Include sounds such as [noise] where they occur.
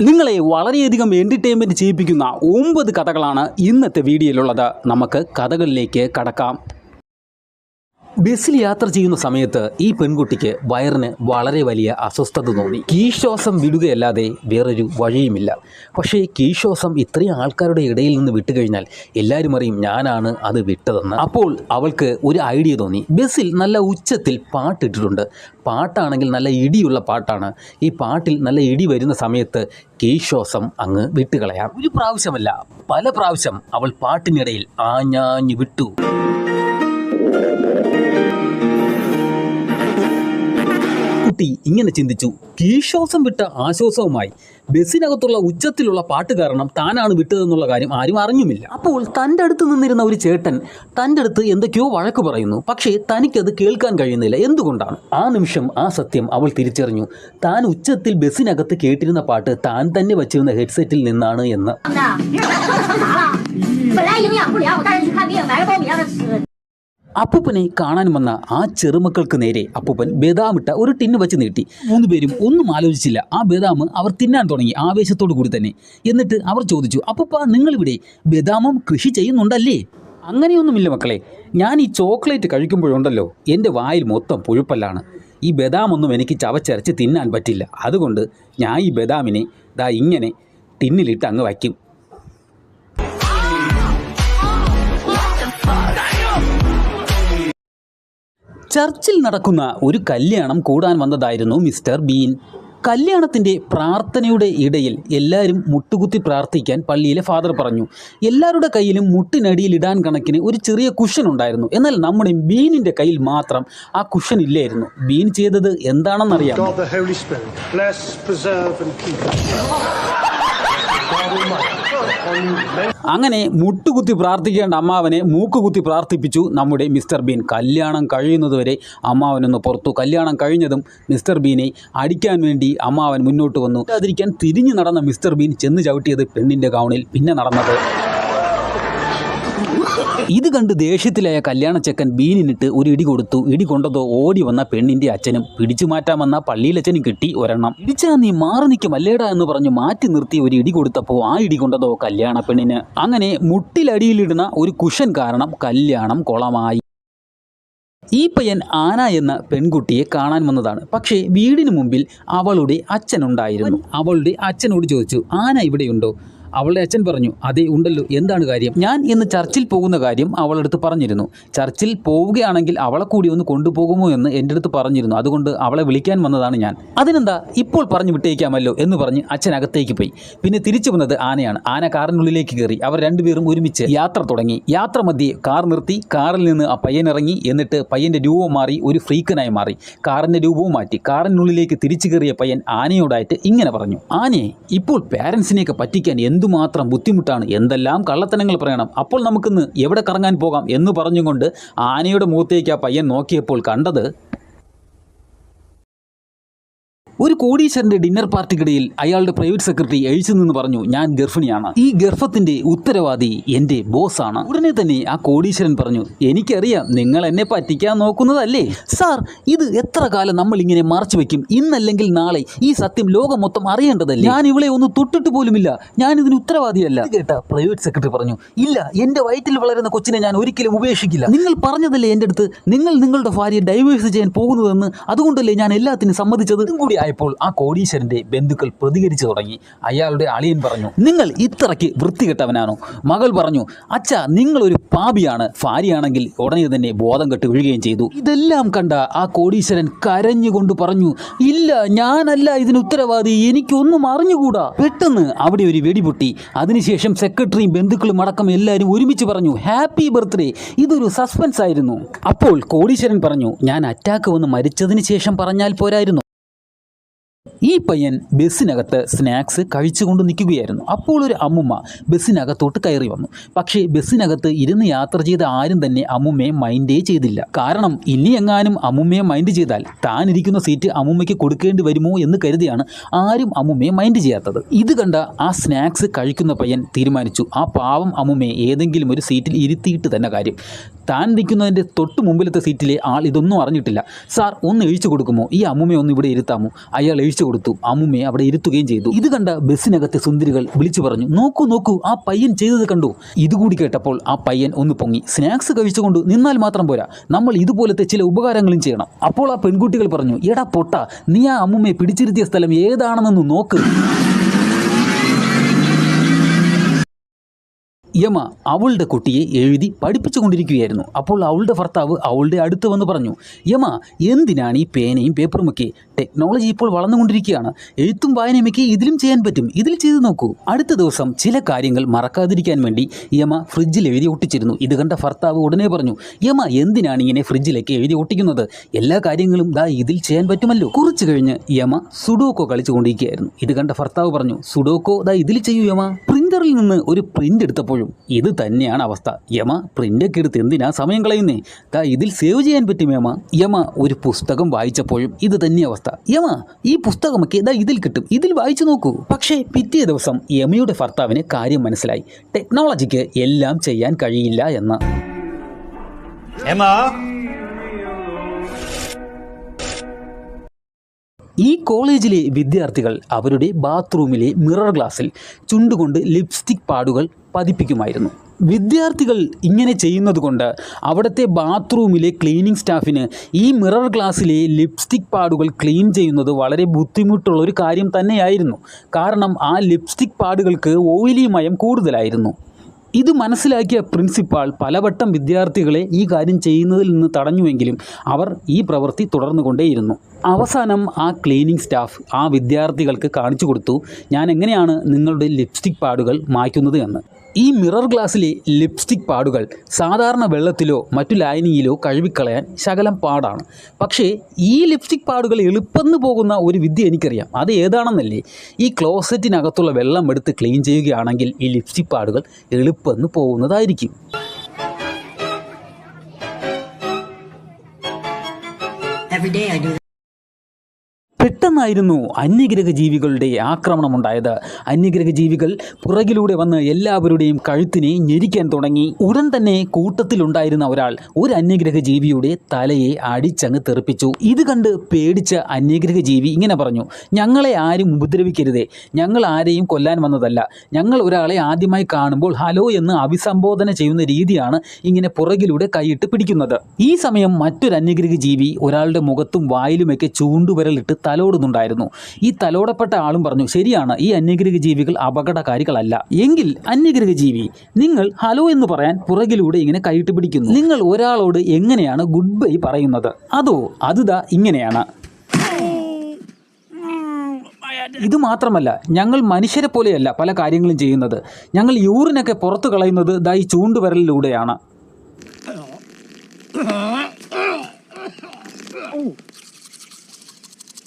നിങ്ങളെ വളരെയധികം എന്റർടൈൻമെന്റ് ചെയ്യിപ്പിക്കുന്ന ഒമ്പത് കഥകളാണ് ഇന്നത്തെ വീഡിയോയിലുള്ളത്. നമുക്ക് കഥകളിലേക്ക് കടക്കാം. ബസ്സിൽ യാത്ര ചെയ്യുന്ന സമയത്ത് ഈ പെൺകുട്ടിക്ക് വയറിന് വളരെ വലിയ അസ്വസ്ഥത തോന്നി. കീശ്വാസം വിടുകയല്ലാതെ വേറൊരു വഴിയുമില്ല. പക്ഷേ കീശ്വാസം ഇത്രയും ആൾക്കാരുടെ ഇടയിൽ നിന്ന് വിട്ടുകഴിഞ്ഞാൽ എല്ലാവരും അറിയും ഞാനാണ് അത് വിട്ടതെന്ന്. അപ്പോൾ അവൾക്ക് ഒരു ഐഡിയ തോന്നി. ബസ്സിൽ നല്ല ഉച്ചത്തിൽ പാട്ടിട്ടിട്ടുണ്ട്. പാട്ടാണെങ്കിൽ നല്ല ഇടിയുള്ള പാട്ടാണ്. ഈ പാട്ടിൽ നല്ല ഇടി വരുന്ന സമയത്ത് കീശ്വാസം അങ്ങ് വിട്ടുകളയാം. ഒരു പ്രാവശ്യമല്ല പല പ്രാവശ്യം അവൾ പാട്ടിനിടയിൽ ആഞ്ഞാഞ്ഞു വിട്ടു. കുട്ടി ഇങ്ങനെ ചിന്തിച്ചു. കീശ്വാസം വിട്ട ആശ്വാസവുമായി ബസ്സിനകത്തുള്ള ഉച്ചത്തിലുള്ള പാട്ട് കാരണം താനാണ് വിട്ടതെന്നുള്ള കാര്യം ആരും അറിഞ്ഞുമില്ല. അപ്പോൾ തന്റെ അടുത്ത് നിന്നിരുന്ന ഒരു ചേട്ടൻ തന്റെ അടുത്ത് എന്തൊക്കെയോ വഴക്ക് പറയുന്നു. പക്ഷേ തനിക്കത് കേൾക്കാൻ കഴിയുന്നില്ല. എന്തുകൊണ്ടാണ്? ആ നിമിഷം ആ സത്യം അവൾ തിരിച്ചറിഞ്ഞു. താൻ ഉച്ചത്തിൽ ബസ്സിനകത്ത് കേട്ടിരുന്ന പാട്ട് താൻ തന്നെ വച്ചിരുന്ന ഹെഡ്സെറ്റിൽ നിന്നാണ് എന്ന്. [laughs] അപ്പൂപ്പനെ കാണാൻ വന്ന ആ ചെറുമക്കൾക്ക് നേരെ അപ്പൂപ്പൻ ബദാമിട്ട ഒരു ടിന്ന് വെച്ച് നീട്ടി. മൂന്ന് പേരും ഒന്നും ആലോചിച്ചില്ല. ആ ബദാം അവർ തിന്നാൻ തുടങ്ങി ആവേശത്തോടു കൂടി തന്നെ. എന്നിട്ട് അവർ ചോദിച്ചു അപ്പൂപ്പ നിങ്ങളിവിടെ ബദാമും കൃഷി ചെയ്യുന്നുണ്ടല്ലേ? അങ്ങനെയൊന്നുമില്ല മക്കളെ. ഞാൻ ഈ ചോക്ലേറ്റ് കഴിക്കുമ്പോഴുണ്ടല്ലോ. എന്റെ വായിൽ മൊത്തം പുഴുപ്പല്ലാണ്. ഈ ബദാമൊന്നും എനിക്ക് ചവച്ചരച്ച് തിന്നാൻ പറ്റില്ല. അതുകൊണ്ട് ഞാൻ ഈ ബദാമിനെ ദാ ഇങ്ങനെ ടിന്നിലിട്ട് അങ്ങ് വയ്ക്കും. ചർച്ചിൽ നടക്കുന്ന ഒരു കല്യാണം കൂടാൻ വന്നതായിരുന്നു മിസ്റ്റർ ബീൻ. കല്യാണത്തിന്റെ പ്രാർത്ഥനയുടെ ഇടയിൽ എല്ലാവരും മുട്ടുകുത്തി പ്രാർത്ഥിക്കാൻ പള്ളിയിലെ ഫാദർ പറഞ്ഞു. എല്ലാവരുടെ കയ്യിലും മുട്ടിനടിയിൽ ഇടാൻ കണക്കിന് ഒരു ചെറിയ കുഷൻ ഉണ്ടായിരുന്നു. എന്നാൽ നമ്മുടെ ബീനിന്റെ കയ്യിൽ മാത്രം ആ കുഷൻ ഇല്ലായിരുന്നു. ബീൻ ചെയ്തത് എന്താണെന്നറിയാം അങ്ങനെ മുട്ടുകുത്തി പ്രാർത്ഥിക്കേണ്ട അമ്മാവനെ മൂക്കുകുത്തി പ്രാർത്ഥിപ്പിച്ചു നമ്മുടെ മിസ്റ്റർ ബീൻ. കല്യാണം കഴിയുന്നതുവരെ അമ്മാവനൊന്ന് പുറത്തു. കല്യാണം കഴിഞ്ഞതും മിസ്റ്റർ ബീനെ അടിക്കാൻ വേണ്ടി അമ്മാവൻ മുന്നോട്ട് വന്നു. അതിരിക്കാൻ തിരിഞ്ഞു നടന്ന മിസ്റ്റർ ബീൻ ചെന്ന് ചവിട്ടിയത് പെണ്ണിന്റെ ഗൗണിൽ. പിന്നെ നടന്നത് ഇത് കണ്ട് ദേഷ്യത്തിലായ കല്യാണച്ചക്കൻ ബീനിനിട്ട് ഒരു ഇടി കൊടുത്തു. ഇടി കൊണ്ടതോ ഓടി വന്ന പെണ്ണിന്റെ അച്ഛനും പിടിച്ചു മാറ്റാൻ വന്ന പള്ളിയിലച്ഛനും കിട്ടി ഒരെണ്ണം. ഇടിച്ചാ നീ മാറി നിൽക്കും അല്ലേടാ എന്ന് പറഞ്ഞു മാറ്റി നിർത്തി ഒരു ഇടി കൊടുത്തപ്പോൾ ആ ഇടി കൊണ്ടതോ കല്യാണ പെണ്ണിന്. അങ്ങനെ മുട്ടിലടിയിലിടുന്ന ഒരു കുഷൻ കാരണം കല്യാണം കൊളമായി. ഈ പയ്യൻ ആന എന്ന പെൺകുട്ടിയെ കാണാൻ വന്നതാണ്. പക്ഷേ വീടിന് മുമ്പിൽ അവളുടെ അച്ഛനുണ്ടായിരുന്നു. അവളുടെ അച്ഛനോട് ചോദിച്ചു ആന ഇവിടെയുണ്ടോ? അവളുടെ അച്ഛൻ പറഞ്ഞു അതേ ഉണ്ടല്ലോ എന്താണ് കാര്യം? ഞാൻ ഇന്ന് ചർച്ചിൽ പോകുന്ന കാര്യം അവളടുത്ത് പറഞ്ഞിരുന്നു. ചർച്ചിൽ പോവുകയാണെങ്കിൽ അവളെ കൂടി ഒന്ന് കൊണ്ടുപോകുമോ എന്ന് എന്റെ അടുത്ത് പറഞ്ഞിരുന്നു. അതുകൊണ്ട് അവളെ വിളിക്കാൻ വന്നതാണ് ഞാൻ. അതിനെന്താ? ഇപ്പോൾ പറഞ്ഞു വിട്ടേക്കാമല്ലോ എന്ന് പറഞ്ഞ് അച്ഛൻ അകത്തേക്ക് പോയി. പിന്നെ തിരിച്ചു വന്നത് ആനയാണ്. ആന കാറിനുള്ളിലേക്ക് കയറി. അവർ രണ്ടുപേരും ഒരുമിച്ച് യാത്ര തുടങ്ങി. യാത്ര മധ്യേ കാർ നിർത്തി കാറിൽ നിന്ന് ആ പയ്യൻ ഇറങ്ങി. എന്നിട്ട് പയ്യന്റെ രൂപം മാറി ഒരു ഫ്രീക്കനായി മാറി. കാറിന്റെ രൂപവും മാറ്റി. കാറിനുള്ളിലേക്ക് തിരിച്ചു കയറിയ പയ്യൻ ആനയോടായിട്ട് ഇങ്ങനെ പറഞ്ഞു. ആനയെ ഇപ്പോൾ പാരൻസിനെയൊക്കെ പറ്റിക്കാൻ എന്തുമാത്രം ബുദ്ധിമുട്ടാണ്? എന്തെല്ലാം കള്ളത്തനങ്ങൾ പറയണം? അപ്പോൾ നമുക്കിന്ന് എവിടെ കറങ്ങാൻ പോകാം എന്ന് പറഞ്ഞുകൊണ്ട് ആനയുടെ മുഖത്തേക്ക് ആ പയ്യൻ നോക്കിയപ്പോൾ കണ്ടത് ഒരു കോടീശ്വരന്റെ ഡിന്നർ പാർട്ടിക്കിടയിൽ അയാളുടെ പ്രൈവറ്റ് സെക്രട്ടറി എഴുച്ചു നിന്ന് പറഞ്ഞു ഞാൻ ഗർഭിണിയാണ്. ഈ ഗർഭത്തിന്റെ ഉത്തരവാദി എന്റെ ആണ് ഉടനെ തന്നെ ആ കോടീശ്വരൻ പറഞ്ഞു എനിക്കറിയാം നിങ്ങൾ എന്നെ പറ്റിക്കാൻ നോക്കുന്നതല്ലേ. സാർ ഇത് എത്ര കാലം നമ്മൾ ഇങ്ങനെ മറച്ചു വെക്കും? ഇന്നല്ലെങ്കിൽ നാളെ ഈ സത്യം ലോകം മൊത്തം അറിയേണ്ടതല്ലേ? ഞാൻ ഇവളെ ഒന്ന് തൊട്ടിട്ട് പോലുമില്ല. ഞാൻ ഇതിന് ഉത്തരവാദിയല്ല. കേട്ട പ്രൈവറ്റ് സെക്രട്ടറി പറഞ്ഞു ഇല്ല എന്റെ വയറ്റിൽ വളരുന്ന കൊച്ചിനെ ഞാൻ ഒരിക്കലും ഉപേക്ഷിക്കില്ല. നിങ്ങൾ പറഞ്ഞതല്ലേ എന്റെ അടുത്ത്? നിങ്ങൾ നിങ്ങളുടെ ഭാര്യ ഡൈവേഴ്സ് ചെയ്യാൻ പോകുന്നതെന്ന് അതുകൊണ്ടല്ലേ ഞാൻ എല്ലാത്തിനും സമ്മതിച്ചത്? കൂടി ആയപ്പോൾ ആ കോടീശ്വരന്റെ ബന്ധുക്കൾ പ്രതികരിച്ചു തുടങ്ങി. അയാളുടെ അളിയൻ പറഞ്ഞു നിങ്ങൾ ഇത്രയ്ക്ക് വൃത്തികെട്ടവനാണോ? മകൾ പറഞ്ഞു അച്ഛ നിങ്ങളൊരു പാപിയാണ്. ഭാര്യയാണെങ്കിൽ ഉടനെ തന്നെ ബോധം കെട്ട് വീഴുകയും ചെയ്തു. ഇതെല്ലാം കണ്ട ആ കോടീശ്വരൻ കരഞ്ഞുകൊണ്ട് പറഞ്ഞു ഇല്ല ഞാനല്ല ഇതിന് ഉത്തരവാദി. എനിക്കൊന്നും അറിഞ്ഞുകൂടാ. പെട്ടെന്ന് അവിടെ ഒരു വെടിപൊട്ടി. അതിനുശേഷം സെക്രട്ടറിയും ബന്ധുക്കളും അടക്കം എല്ലാവരും ഒരുമിച്ച് പറഞ്ഞു ഹാപ്പി ബർത്ത്ഡേ. ഇതൊരു സസ്പെൻസ് ആയിരുന്നു. അപ്പോൾ കോടീശ്വരൻ പറഞ്ഞു ഞാൻ അറ്റാക്ക് വന്ന് മരിച്ചതിന് ശേഷം പറഞ്ഞാൽ പോരായിരുന്നു. ഈ പയ്യൻ ബസ്സിനകത്ത് സ്നാക്സ് കഴിച്ചുകൊണ്ട് നിൽക്കുകയായിരുന്നു. അപ്പോൾ ഒരു അമ്മുമ്മ ബസ്സിനകത്തോട്ട് കയറി വന്നു. പക്ഷേ ബസ്സിനകത്ത് ഇരുന്ന് യാത്ര ചെയ്ത ആരും തന്നെ അമ്മുമ്മയെ മൈൻഡേ ചെയ്തില്ല. കാരണം ഇനി എങ്ങാനും അമ്മുമ്മയെ മൈൻഡ് ചെയ്താൽ താൻ ഇരിക്കുന്ന സീറ്റ് അമ്മുമ്മയ്ക്ക് കൊടുക്കേണ്ടി വരുമോ എന്ന് കരുതിയാണ് ആരും അമ്മുമ്മയെ മൈൻഡ് ചെയ്യാത്തത്. ഇത് കണ്ട ആ സ്നാക്സ് കഴിക്കുന്ന പയ്യൻ തീരുമാനിച്ചു. ആ പാവം അമ്മുമ്മയെ ഏതെങ്കിലും ഒരു സീറ്റിൽ ഇരുത്തിയിട്ട് തന്നെ കാര്യം. താൻ നിൽക്കുന്നതിന്റെ തൊട്ട് മുമ്പിലത്തെ സീറ്റിലെ ആൾ ഇതൊന്നും അറിഞ്ഞിട്ടില്ല. സാർ ഒന്ന് എഴിച്ചു കൊടുക്കുമോ? ഈ അമ്മുമ്മയെ ഒന്ന് ഇവിടെ ഇരുത്താമോ? അയാൾ എഴിച്ചു കൊടുത്തു. അമ്മുമ്മയെ അവിടെ ഇരുത്തുകയും ചെയ്തു. ഇത് കണ്ട ബസ്സിനകത്തെ സുന്ദരികൾ വിളിച്ചു പറഞ്ഞു നോക്കൂ നോക്കൂ ആ പയ്യൻ ചെയ്തത് കണ്ടു. ഇതുകൂടി കേട്ടപ്പോൾ ആ പയ്യൻ ഒന്ന് പൊങ്ങി. സ്നാക്സ് കഴിച്ചുകൊണ്ട് നിന്നാൽ മാത്രം പോരാ. നമ്മൾ ഇതുപോലത്തെ ചില ഉപകാരങ്ങളും ചെയ്യണം. അപ്പോൾ ആ പെൺകുട്ടികൾ പറഞ്ഞു എടാ പൊട്ട നീ ആ അമ്മുമ്മയെ പിടിച്ചിരുത്തിയ സ്ഥലം ഏതാണെന്നൊന്ന് നോക്ക്. യമ അവളുടെ കുട്ടിയെ എഴുതി പഠിപ്പിച്ചു കൊണ്ടിരിക്കുകയായിരുന്നു. അപ്പോൾ അവളുടെ ഭർത്താവ് അവളുടെ അടുത്ത് വന്ന് പറഞ്ഞു യമ എന്തിനാണ് ഈ പേനയും പേപ്പറുമൊക്കെ ടെക്നോളജി ഇപ്പോൾ വളർന്നുകൊണ്ടിരിക്കുകയാണ് എഴുത്തും വായനയുമൊക്കെ ഇതിലും ചെയ്യാൻ പറ്റും. ഇതിൽ ചെയ്തു നോക്കൂ. അടുത്ത ദിവസം ചില കാര്യങ്ങൾ മറക്കാതിരിക്കാൻ വേണ്ടി യമ ഫ്രിഡ്ജിൽ എഴുതി ഒട്ടിച്ചിരുന്നു. ഇത് കണ്ട ഭർത്താവ് ഉടനെ പറഞ്ഞു യമ എന്തിനാണ് ഇങ്ങനെ ഫ്രിഡ്ജിലേക്ക് എഴുതി ഒട്ടിക്കുന്നത്? എല്ലാ കാര്യങ്ങളും ദാ ഇതിൽ ചെയ്യാൻ പറ്റുമല്ലോ. കുറച്ചു കഴിഞ്ഞ് യമ സുഡോക്കോ കളിച്ചുകൊണ്ടിരിക്കുകയായിരുന്നു ഇത് കണ്ട ഭർത്താവ് പറഞ്ഞു സുഡോക്കോ ദാ ഇതിൽ ചെയ്യൂ യമ. പ്രിന്ററിൽ നിന്ന് ഒരു പ്രിന്റ് എടുത്തപ്പോഴും ഇത് തന്നെയാണ് അവസ്ഥ. യമ പ്രിന്റൊക്കെ എടുത്ത് എന്തിനാ സമയം കളയുന്നേ? ദാ ഇതിൽ സേവ് ചെയ്യാൻ പറ്റും യമ. യമ ഒരു പുസ്തകം വായിച്ചപ്പോഴും ഇത് തന്നെ അവസ്ഥ. യമ ഈ പുസ്തകമൊക്കെ ദാ ഇതിൽ കിട്ടും. ഇതിൽ വായിച്ചു നോക്കൂ. പക്ഷേ പിറ്റേ ദിവസം യമയുടെ ഭർത്താവിന് കാര്യം മനസ്സിലായി. ടെക്നോളജിക്ക് എല്ലാം ചെയ്യാൻ കഴിയില്ല എന്ന്. ഈ കോളേജിലെ വിദ്യാർത്ഥികൾ അവരുടെ ബാത്റൂമിലെ മിറർ ഗ്ലാസിൽ ചുണ്ടുകൊണ്ട് ലിപ്സ്റ്റിക് പാടുകൾ പതിപ്പിക്കുമായിരുന്നു. വിദ്യാർത്ഥികൾ ഇങ്ങനെ ചെയ്യുന്നത് കൊണ്ട് അവിടുത്തെ ബാത്റൂമിലെ ക്ലീനിങ് സ്റ്റാഫിന് ഈ മിറർ ഗ്ലാസ്സിലെ ലിപ്സ്റ്റിക് പാടുകൾ ക്ലീൻ ചെയ്യുന്നത് വളരെ ബുദ്ധിമുട്ടുള്ള ഒരു കാര്യം തന്നെയായിരുന്നു. കാരണം ആ ലിപ്സ്റ്റിക് പാടുകൾക്ക് ഓയിലി മയം കൂടുതലായിരുന്നു. ഇത് മനസ്സിലാക്കിയ പ്രിൻസിപ്പാൾ പലവട്ടം വിദ്യാർത്ഥികളെ ഈ കാര്യം ചെയ്യുന്നതിൽ നിന്ന് തടഞ്ഞുവെങ്കിലും അവർ ഈ പ്രവൃത്തി തുടർന്നുകൊണ്ടേയിരുന്നു. അവസാനം ആ ക്ലീനിങ് സ്റ്റാഫ് ആ വിദ്യാർത്ഥികൾക്ക് കാണിച്ചു കൊടുത്തു ഞാൻ എങ്ങനെയാണ് നിങ്ങളുടെ ലിപ്സ്റ്റിക് പാടുകൾ മായ്ക്കുന്നത് എന്ന്. ഈ മിറർ ഗ്ലാസ്സിലെ ലിപ്സ്റ്റിക് പാടുകൾ സാധാരണ വെള്ളത്തിലോ മറ്റു ലായനിയിലോ കഴുകിക്കളയാൻ ശകലം പാടാണ്. പക്ഷേ ഈ ലിപ്സ്റ്റിക് പാടുകൾ എളുപ്പന്ന് പോകുന്ന ഒരു വിദ്യ എനിക്കറിയാം. അത് ഏതാണെന്നല്ലേ? ഈ ക്ലോസറ്റിനകത്തുള്ള വെള്ളം എടുത്ത് ക്ലീൻ ചെയ്യുകയാണെങ്കിൽ ഈ ലിപ്സ്റ്റിക് പാടുകൾ എളുപ്പന്ന് പോകുന്നതായിരിക്കും. I do. പെട്ടെന്നായിരുന്നു അന്യഗ്രഹ ജീവികളുടെ ആക്രമണമുണ്ടായത്. അന്യഗ്രഹ ജീവികൾ പുറകിലൂടെ വന്ന് എല്ലാവരുടെയും കഴുത്തിനെ ഞെരിക്കാൻ തുടങ്ങി. ഉടൻ തന്നെ കൂട്ടത്തിലുണ്ടായിരുന്ന ഒരാൾ ഒരു അന്യഗ്രഹ ജീവിയുടെ തലയെ അടിച്ചങ്ങ് തെറിപ്പിച്ചു. ഇത് കണ്ട് പേടിച്ച അന്യഗ്രഹ ജീവി ഇങ്ങനെ പറഞ്ഞു ഞങ്ങളെ ആരും ഉപദ്രവിക്കരുതേ. ഞങ്ങൾ ആരെയും കൊല്ലാൻ വന്നതല്ല. ഞങ്ങൾ ഒരാളെ ആദ്യമായി കാണുമ്പോൾ ഹലോ എന്ന് അഭിസംബോധന ചെയ്യുന്ന രീതിയാണ് ഇങ്ങനെ പുറകിലൂടെ കൈയിട്ട് പിടിക്കുന്നത്. ഈ സമയം മറ്റൊരു അന്യഗ്രഹ ജീവി ഒരാളുടെ മുഖത്തും വായിലുമൊക്കെ ചൂണ്ടുവിരലിട്ട് തലോടുന്നുണ്ടായിരുന്നു. ഈ തലോടപ്പെട്ട ആളും പറഞ്ഞു ശരിയാണ് ഈ അന്യഗ്രഹ ജീവികൾ അപകടകാരികളല്ല. എങ്കിൽ അന്യഗ്രഹ ജീവി നിങ്ങൾ ഹലോ എന്ന് പറയാൻ പുറകിലൂടെ ഇങ്ങനെ കൈയിട്ട് പിടിക്കുന്നു. നിങ്ങൾ ഒരാളോട് എങ്ങനെയാണ് ഗുഡ് ബൈ പറയുന്നത്? അതോ അതുതാ ഇങ്ങനെയാണ്. ഇത് മാത്രമല്ല ഞങ്ങൾ മനുഷ്യരെ പോലെയല്ല പല കാര്യങ്ങളും ചെയ്യുന്നത്. ഞങ്ങൾ യൂറിനൊക്കെ പുറത്തു കളയുന്നത് ദാ ഈ ചൂണ്ടുവിരലിലൂടെയാണ്.